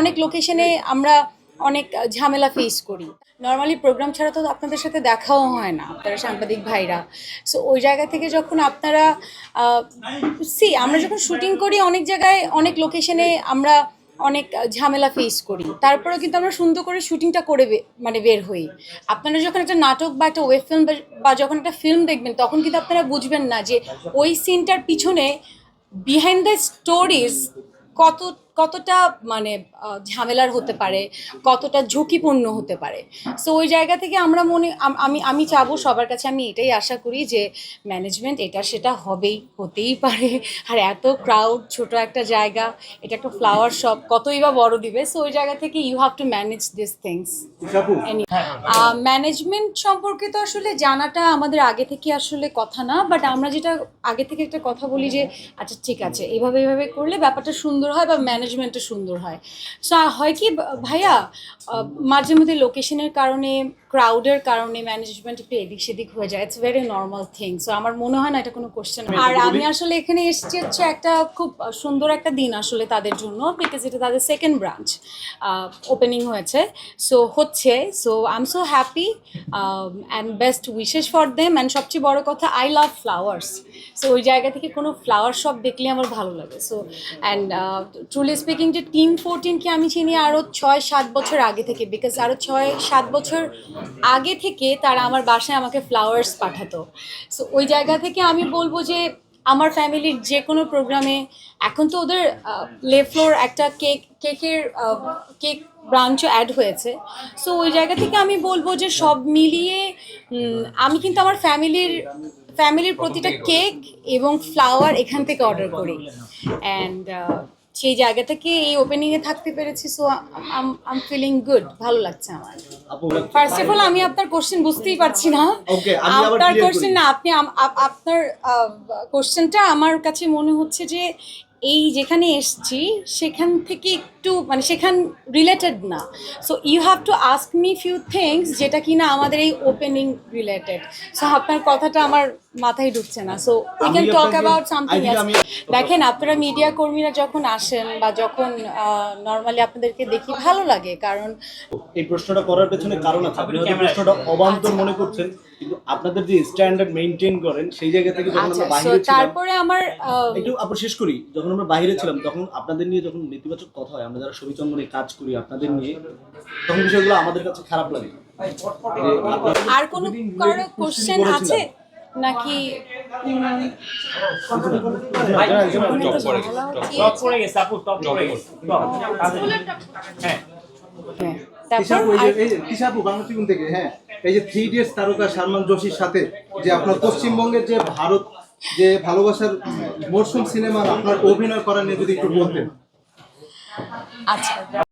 অনেক লোকেশনে আমরা অনেক ঝামেলা ফেস করি। নর্মালি প্রোগ্রাম ছাড়া তো আপনাদের সাথে দেখাও হয় না, আপনারা সাংবাদিক ভাইরা। সো ওই জায়গা থেকে যখন আপনারা সি আমরা যখন শুটিং করি, অনেক জায়গায় অনেক লোকেশনে আমরা অনেক ঝামেলা ফেস করি। তারপরেও কিন্তু আমরা সুন্দর করে শুটিংটা করে মানে বের হই। আপনারা যখন একটা নাটক বা একটা ওয়েব ফিল্ম বা যখন একটা ফিল্ম দেখবেন, তখন কিন্তু আপনারা বুঝবেন না যে ওই সিনটার পিছনে বিহাইন্ড দ্য স্টোরিজ কত কতটা মানে ঝামেলার হতে পারে কতটা ঝুঁকিপূর্ণ হতে পারে। সো ওই জায়গা থেকে আমরা মনে আমি আমি চাবো সবার কাছে আমি এটাই আশা করি যে ম্যানেজমেন্ট এটা সেটা হবেই হতেই পারে। আর এত ক্রাউড ছোট একটা জায়গা এটা একটা ফ্লাওয়ার শপ কতই বা বড় দিবে। সো ওই জায়গা থেকে you have to manage this things management সম্পর্কে তো আসলে জানাটা আমাদের আগে থেকে আসলে কথা না বাট আমরা যেটা আগে থেকে একটা কথা বলি যে আচ্ছা ঠিক আছে এভাবে এভাবে করলে ব্যাপারটা সুন্দর হয় বা ম্যানেজমেন্টটা সুন্দর হয়। সো হয় কি ভাইয়া মাঝে মধ্যে লোকেশনের কারণে ক্রাউডের কারণে ম্যানেজমেন্ট একটু এদিক সেদিক হয়ে যায়। It's very normal thing so আমার মনে হয় না এটা কোনো কোশ্চেন আর আমি আসলে এখানে এসেছি হচ্ছে একটা খুব সুন্দর একটা দিন আসলে তাদের জন্য বিকজ এটা তাদের সেকেন্ড ব্রাঞ্চ ওপেনিং হয়েছে। সো হচ্ছে so I am so happy and best wishes for them and সবচেয়ে বড় কথা আই লাভ ফ্লাওয়ার্স সো ওই জায়গা থেকে কোনো ফ্লাওয়ার শপ দেখলে আমার ভালো লাগে। সো অ্যান্ড ট্রুলি স্পিকিং যে টিম ফোরটিনকে আমি চিনি আরও ছয়, সাত বছর আগে থেকে বিকজ আরও ছয়, সাত বছর আগে থেকে তারা আমার বাসায় আমাকে ফ্লাওয়ার্স পাঠাতো। সো ওই জায়গা থেকে আমি বলব যে আমার ফ্যামিলির যে কোনো প্রোগ্রামে এখন তো ওদের লে ফ্লোর একটা কেক, কেকের কেক ব্রাঞ্চও অ্যাড হয়েছে। সো ওই জায়গা থেকে আমি বলব যে সব মিলিয়ে আমি কিন্তু আমার ফ্যামিলির ফ্যামিলির প্রতিটা কেক এবং ফ্লাওয়ার এখান থেকে অর্ডার করি। অ্যান্ড সেই জায়গা থেকে এই ওপেনিং এ থাকতে পেরেছি সো আম ফিলিং গুড ভালো লাগছে আমার। ফার্স্ট অফ অল আমি আপনার কোশ্চেন বুঝতেই পারছি না। ওকে আমি আবার আপনার কোশ্চেন না আপনি আপনার কোশ্চেনটা আমার কাছে মনে হচ্ছে যে এই যেখানে এসছি সেখান থেকে একটু মানে সেখান রিলেটেড না। So you have to ask me few things যেটা কিনা আমাদের এই ওপেনিং রিলেটেড সো আপনার কথাটা আমার মাথায় ঢুকছে না। So we can talk about something দেখেন আপনারা মিডিয়া কর্মীরা যখন আসেন বা যখন নর্মালি আপনাদেরকে দেখি ভালো লাগে। কারণ এই প্রশ্নটা করার পেছনে কারণ আছে। আপনি হয়তো প্রশ্নটা অবান্তর আচ্ছা। মনে করছেন কিন্তু আপনাদের যে স্ট্যান্ডার্ড মেইনটেইন করেন সেই জায়গা থেকে যখন আচ্ছা আমরা বাইরে ছিলাম তারপরে আমার আহ, একটু আপনার শেষ করি। যখন আমরা বাইরে ছিলাম তখন আপনাদের নিয়ে যখন নেতিবাচক কথা হয় আমরা যারা ছবিচঙ্গনে কাজ করি আপনাদের নিয়ে তখন বিষয়গুলো আমাদের কাছে খারাপ লাগে। আর কোনো কারও কোশ্চেন আছে? নাকি এই যে- থেকে হ্যাঁ এই যে থ্রি ইডিয়টস তারকা সালমান জোশীর সাথে যে আপনার পশ্চিমবঙ্গের যে ভারত যে ভালোবাসার মরশুম সিনেমার আপনার অভিনয় করা নিয়ে যদি একটু বলতেন। আচ্ছা।